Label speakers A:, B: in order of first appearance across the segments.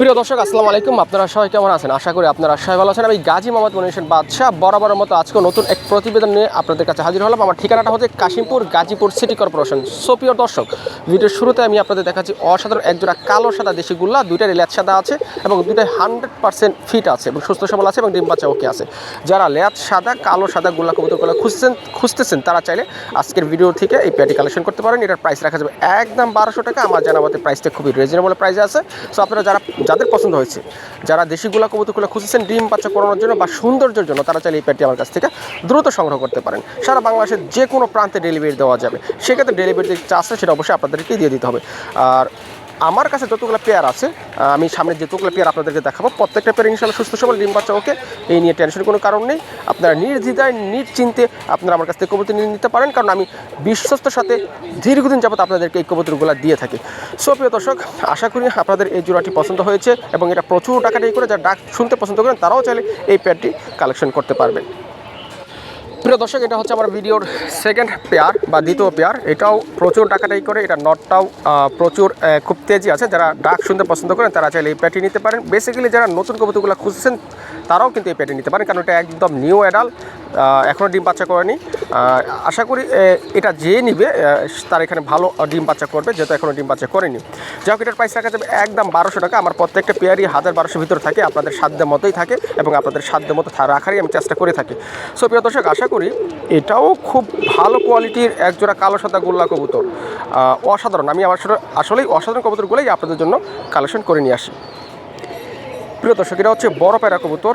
A: প্রিয় দর্শক, আসসালামু আলাইকুম। আপনারা সবাই কেমন আছেন? আশা করি আপনারা সবাই ভালো আছেন। আমি গাজী মোহাম্মদ মনিষেন বাদশাহ। বরাবরের মতো আজকে নতুন এক প্রতিবেদন নিয়ে আপনাদের কাছে হাজির হলাম। আমার ঠিকানাটা হচ্ছে Kashimpur Gazipur city corporation. So প্রিয় দর্শক, ভিডিওর শুরুতে আমি আপনাদের দেখাচ্ছি অসাধারণ একজোড়া কালো সাদা দেশি গুল্লা। দুইটারই ল্যাচ সাদা আছে এবং দুইটাই হান্ড্রেড পার্সেন্ট ফিট আছে এবং সুস্থ সবল আছে এবং ডিম বাচ্চা ওকে আছে। যারা ল্যাচ সাদা, কালো সাদা গুল্লা কবুতরগুলো খুঁজছেন, খুঁজতেছেন, তারা চাইলে আজকের ভিডিও থেকে এই প্যাটি কালেকশন করতে পারেন। এটার প্রাইস রাখা যাবে একদম বারোশো টাকা। আমার জানা মতে প্রাইসটা খুবই রিজনেবল প্রাইসে আছে। সো আপনারা যারা যাদের পছন্দ হয়েছে। যারা দেশি গোলা কবুতরগুলো খুঁজেছেন, ডিম বাচ্চা করানোর জন্য বা সৌন্দর্যের জন্য, তারা চাইলে এই প্যাটটি আমার কাছ থেকে দ্রুত সংগ্রহ করতে পারেন। সারা বাংলাদেশের যে কোনো প্রান্তে ডেলিভারি দেওয়া যাবে। সেক্ষেত্রে ডেলিভারি যে চার্জটা সেটা অবশ্যই আপনাদেরকে দিয়ে দিতে হবে। আর আমার কাছে যতগুলো পেয়ার আছে আমি সামনে যেতগুলো পেয়ার আপনাদেরকে দেখাবো, প্রত্যেকটা পেয়ার ইনশাল্লাহ সুস্থ, সবল, ডিম বাচ্চা ওকে এই নিয়ে টেনশন কোনো কারণ নেই। আপনারা নির্দ্বিধায়, নিশ্চিন্তে আপনারা আমার কাছ থেকে কবুতর নিয়ে নিতে পারেন, কারণ আমি বিশ্বস্তর সাথে দীর্ঘদিন যাবত আপনাদেরকে এই কবুতরগুলো দিয়ে থাকি। সো প্রিয় দর্শক, আশা করি আপনাদের এই জোড়াটি পছন্দ হয়েছে এবং এটা প্রচুর টাকা দিয়ে করে, যারা ডাক শুনতে পছন্দ করেন, তারাও চাইলে এই পেয়ারটি কালেকশন করতে পারবেন। প্রিয় দর্শক, এটা হচ্ছে আমার ভিডিওর সেকেন্ড পেয়ার বা দ্বিতীয় পেয়ার এটাও প্রচুর টাকাটাই করে, এটা নটটাও প্রচুর খুব তেজি আছে। যারা ডাক শুনতে পছন্দ করেন, তারা চাইলে এই প্যাটি নিতে পারেন। বেসিক্যালি যারা নতুন কবুতরগুলো খুঁজছেন তারাও কিন্তু এই প্যাটি নিতে পারেন। কারণ এটা একদম নিউ অ্যাডাল এখনও ডিম বাচ্চা করেনি। আশা করি এটা যে নিবে তার এখানে ভালো ডিম বাচ্চা করবে, যেহেতু এখনও ডিম বাচ্চা করেনি। যাই হোক, এটার প্রাইস রাখা যাবে একদম বারোশো টাকা। আমার প্রত্যেকটা পেয়ারই হাজার বারোশো ভিতরে থাকে, আপনাদের সাধ্যের মতোই থাকে এবং আপনাদের সাধ্যের মতো রাখারই আমি চেষ্টা করে থাকি। সো প্রিয় দর্শক, আশা করি এটাও খুব ভালো কোয়ালিটির একজোড়া কালো সাদা গোল্লা কবুতর। অসাধারণ। আমি আমার আসলেই অসাধারণ কবুতরগুলোই আপনাদের জন্য কালেকশন করে নিয়ে আসি। প্রিয় দর্শক, এটা হচ্ছে বড় প্যারা কবুতর।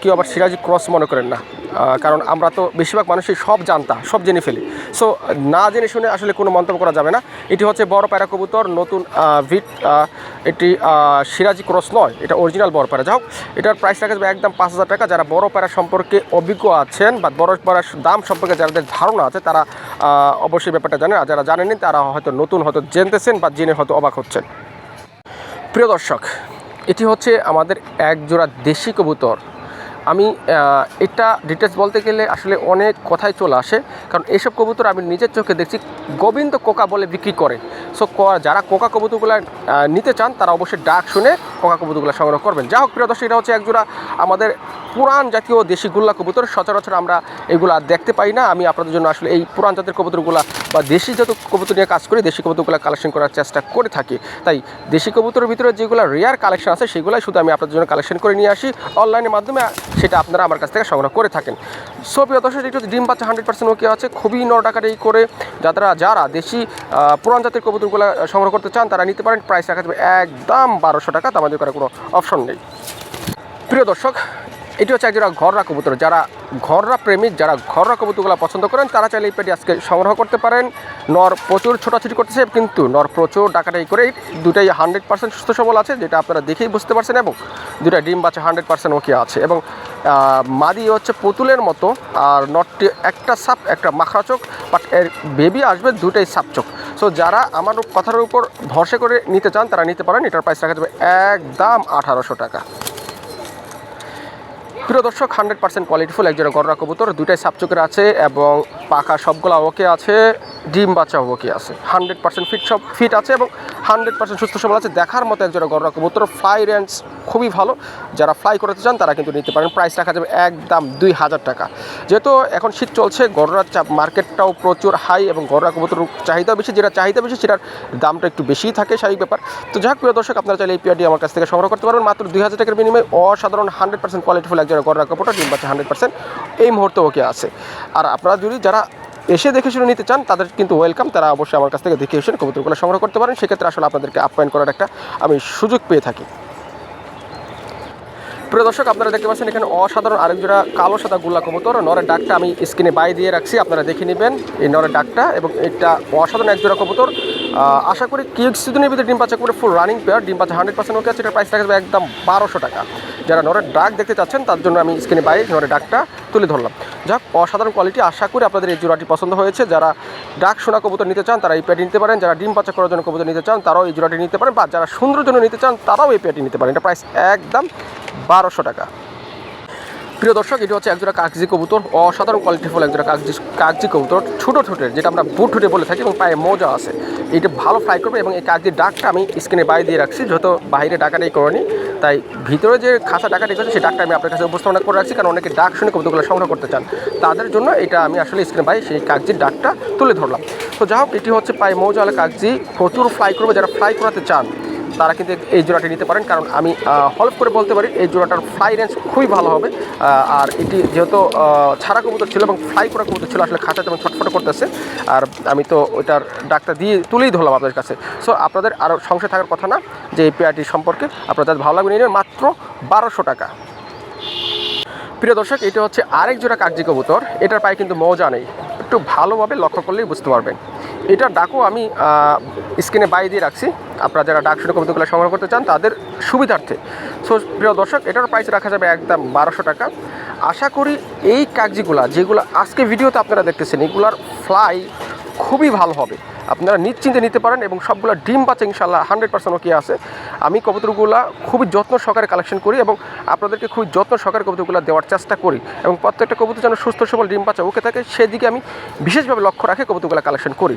A: কেউ আবার সিরাজি ক্রস মনে করেন না। কারণ আমরা তো বেশিরভাগ মানুষই সব জানতা, সব জেনে ফেলি। সো না জেনে শুনে আসলে কোনো মন্তব্য করা যাবে না। এটি হচ্ছে বড় প্যারা কবুতর, নতুন ভিট এটি সিরাজি ক্রস নয়, এটা অরিজিনাল বড় প্যারা। হোক এটার প্রাইস রাখা যাবে একদম পাঁচ হাজার টাকা। যারা বড় প্যারা সম্পর্কে অভিজ্ঞ আছেন বা বড় প্যারার দাম সম্পর্কে যাদের ধারণা আছে, তারা অবশ্যই ব্যাপারটা জানেন। আর যারা জানেননি, তারা হয়তো নতুন হয়তো জানতেছেন বা জেনে হয়তো অবাক হচ্ছেন। প্রিয় দর্শক এটি হচ্ছে আমাদের এক জোড়া দেশি কবুতর। আমি এটা ডিটেলস বলতে গেলে আসলে অনেক কথাই চলে আসে, কারণ এইসব কবুতর আমি নিজের চোখে দেখছি গোবিন্দ কোকা বলে বিক্রি করে। সো যারা কোকা কবুতরগুলো নিতে চান, তারা অবশ্যই ডাক শুনে কোকা কবুতরগুলো সংগ্রহ করবেন। যা হোক, প্রিয় দর্শক, এটা হচ্ছে এক জোড়া আমাদের পুরান জাতীয় দেশি গুল্লা কবুতর। সচরাচর আমরা এগুলা দেখতে পাই না। আমি আপনাদের জন্য আসলে এই পুরান জাতের কবুতরগুলা বা দেশি যত কবুতর নিয়ে কাজ করি, দেশি কবুতরগুলো কালেকশন করার চেষ্টা করে থাকি। তাই দেশি কবুতরের ভিতরে যেগুলো রেয়ার কালেকশন আছে, সেগুলাই শুধু আমি আপনাদের জন্য কালেকশন করে নিয়ে আসি। অনলাইনের মাধ্যমে সেটা আপনারা আমার কাছ থেকে সংগ্রহ করে থাকেন। সো প্রিয় দর্শক হচ্ছে ডিম বাচ্চা হান্ড্রেড পার্সেন্ট ওকে আছে। খুবই ন টাকাটাই করে যারা যারা দেশি পুরান জাতের কবুতরগুলো সংগ্রহ করতে চান, তারা নিতে পারেন। প্রাইস রাখা যাবে একদম বারোশো টাকা, তো আমাদের করার কোনো অপশন নেই। প্রিয় দর্শক, এটি হচ্ছে একজোড়া ঘররা কবুতর। যারা ঘররা প্রেমিক, যারা ঘররা কবুতরগুলো পছন্দ করেন, তারা চাইলে এই পেটি আজকে সংগ্রহ করতে পারেন। নর প্রচুর ছোটাছুটি করতেছে, কিন্তু নর প্রচুর ডাকাটাই করে দুটাই হান্ড্রেড পার্সেন্ট সুস্থ সবল আছে, যেটা আপনারা দেখেই বুঝতে পারছেন, এবং দুটা ডিম বাচ্চা হান্ড্রেড পার্সেন্ট ওকে আছে। এবং মাদি হচ্ছে পুতুলের মতো, আর নটটি একটা সাপ, একটা মাখরা চোখ বাট এর বেবি আসবে দুটাই সাপ চোখ সো যারা আমার কথার উপর ভরসা করে নিতে চান, তারা নিতে পারেন, এটার প্রাইস রাখা যাবে একদম আঠারোশো টাকা। প্রিয় দর্শক হান্ড্রেড পার্সেন্ট কোয়ালিটিফুল একজন গররা কবুতর দুটাই সাপচোকের আছে এবং পাখা সবগুলা ওকে আছে, ডিম বাচ্চা ওকে আছে। হান্ড্রেড পার্সেন্ট ফিট সব ফিট আছে এবং হান্ড্রেড পার্সেন্ট সুস্থ সবল আছে। দেখার মতো একজন গররা কবুতর ফ্লাই রেঞ্জ খুবই ভালো। যারা ফ্লাই করতে চান, তারা কিন্তু নিতে পারেন। প্রাইস রাখা যাবে একদম দুই হাজার টাকা। যেহেতু এখন শীত চলছে গররার চাপ মার্কেটটাও প্রচুর হাই এবং গররা কবুতর চাহিদা বেশি। যেটা চাহিদা বেশি, সেটার দামটা একটু বেশিই থাকে, স্বাভাবিক ব্যাপার। তো যাক, প্রিয় দর্শক, আপনারা চাইলে এই পিয়ারটি আমার কাছ থেকে সংগ্রহ করতে পারবেন। মাত্র দুই হাজার টাকার বিনিময়ে অসাধারণ হান্ড্রেড পার্সেন্ট কোয়ালিটিফুল একজন গররা কাপড়টা ডিম বাচ্চা হান্ড্রেড পার্সেন্ট এই মুহূর্তে ওকে আছে। আর আপনারা যদি যারা এসে দেখে শুনে নিতে চান, তাদের কিন্তু ওয়েলকাম তারা অবশ্যই আমার কাছ থেকে দেখে এসে কবুতরগুলো সংগ্রহ করতে পারেন। সেক্ষেত্রে আসলে আপনাদেরকে আপ্যায়ন করার একটা আমি সুযোগ পেয়ে থাকি। প্রিয় দর্শক, আপনারা দেখতে পাচ্ছেন এখানে অসাধারণ আরেক জোড়া কালো সাদা গুল্লা কবুতর। নরের ডাকটা আমি স্ক্রিনে বাই দিয়ে রাখছি। আপনারা দেখে নেবেন এই নরের ডাকটা এবং এটা অসাধারণ এক জোড়া কবুতর। আশা করি কি কিছুদিনের ভিতরে ডিম পাচ্চা করে ফুল রানিং পেয়ার ডিম পাচ্চা হান্ড্রেড পার্সেন্ট ওকে আছে এটার প্রাইস থাকবে একদম বারোশো টাকা। যারা নরের ডাক দেখতে চাচ্ছেন, তার জন্য আমি স্ক্রিনে বাই নরের ডাকটা তুলে ধরলাম। যাক, অসাধারণ কোয়ালিটি আশা করি আপনাদের এই জোড়াটি পছন্দ হয়েছে। যারা ডাক শোনা কবুতর নিতে চান, তারা এই পেয়ারটি নিতে পারেন। যারা ডিম পাচ্চা করার জন্য কবুতর নিতে চান, তারাও এই জোড়াটি নিতে পারেন। বা যারা সুন্দর জন্য নিতে চান, তারাও এই পেয়ারটি নিতে পারেন। এটা প্রাইস একদম বারোশো টাকা। প্রিয় দর্শক, এটি হচ্ছে একজোড়া কাগজি কবুতর, অসাধারণ কোয়ালিটিফুল একজোড়া কাগজি কাগজি কবুতর, ছোটো ছোটের যেটা আমরা বুট ঠুটে বলে থাকি এবং পায়ে মজা আছে। এটা ভালো ফ্রাই করবে এবং এই কাগজির ডাকটা আমি স্ক্রিনে বাইরে দিয়ে রাখছি যত বাইরে ডাকাটাই করেনি, তাই ভিতরে যে খাসা ডাকাটি করেছে সেই ডাকটা আমি আপনার কাছে উপস্থাপনা করে রাখছি, কারণ অনেকে ডাক শুনে কবুতরগুলো সংগ্রহ করতে চান। তাদের জন্য এটা আমি আসলে স্ক্রিনে বাইরে সেই কাগজির ডাকটা তুলে ধরলাম। তো যা হোক, এটি হচ্ছে পায়ে মৌজা কাগজি প্রচুর ফ্রাই করবে, যারা ফ্রাই করাতে চান তারা কিন্তু এই জোড়াটি নিতে পারেন। কারণ আমি হলফ করে বলতে পারি, এই জোড়াটার ফ্লাই রেঞ্জ খুবই ভালো হবে। আর এটি যেহেতু ছাড়া কবুতর ছিল এবং ফ্লাই করা কবুতর ছিল, আসলে খাঁচাতে এবং ছটফট করতেছে। আর আমি তো ওইটার ডাক্তার দিয়ে তুলেই ধরলাম আপনাদের কাছে। সো আপনাদের আরও সংশয় থাকার কথা না যে এই পেয়ারটি সম্পর্কে আপনাদের ভালো লাগবে, নিয়ে মাত্র বারোশো টাকা। প্রিয় দর্শক, এটা হচ্ছে আরেক জোড়া কাগজি কবুতর। এটার পায়ে কিন্তু মজা নেই। একটু ভালোভাবে লক্ষ্য করলেই বুঝতে পারবেন। এটার ডাকও আমি স্ক্রিনে বাই দিয়ে রাখছি। আপনারা যারা ডাক শুনে কবিতাগুলো সংগ্রহ করতে চান, তাদের সুবিধার্থে। সো, প্রিয় দর্শক, এটার প্রাইস রাখা যাবে একদম বারোশো টাকা। আশা করি এই কাগজিগুলা, যেগুলো আজকে ভিডিওতে আপনারা দেখতেছেন, এগুলার ফ্লাই খুবই ভালো হবে। আপনারা নিশ্চিন্তে নিতে পারেন এবং সবগুলো ডিম পাচ্ছে ইনশাল্লাহ হান্ড্রেড পার্সেন্ট ওকে আছে। আমি কবুতরগুলো খুবই যত্ন সহকারে কালেকশন করি এবং আপনাদেরকে খুবই যত্ন সহকারে কবুতরগুলো দেওয়ার চেষ্টা করি এবং প্রত্যেকটা কবুতর যেন সুস্থ, সবল, ডিম পাচ্ছে ওকে থাকে, সেদিকে আমি বিশেষভাবে লক্ষ্য রাখে কবুতরগুলো কালেকশন করি।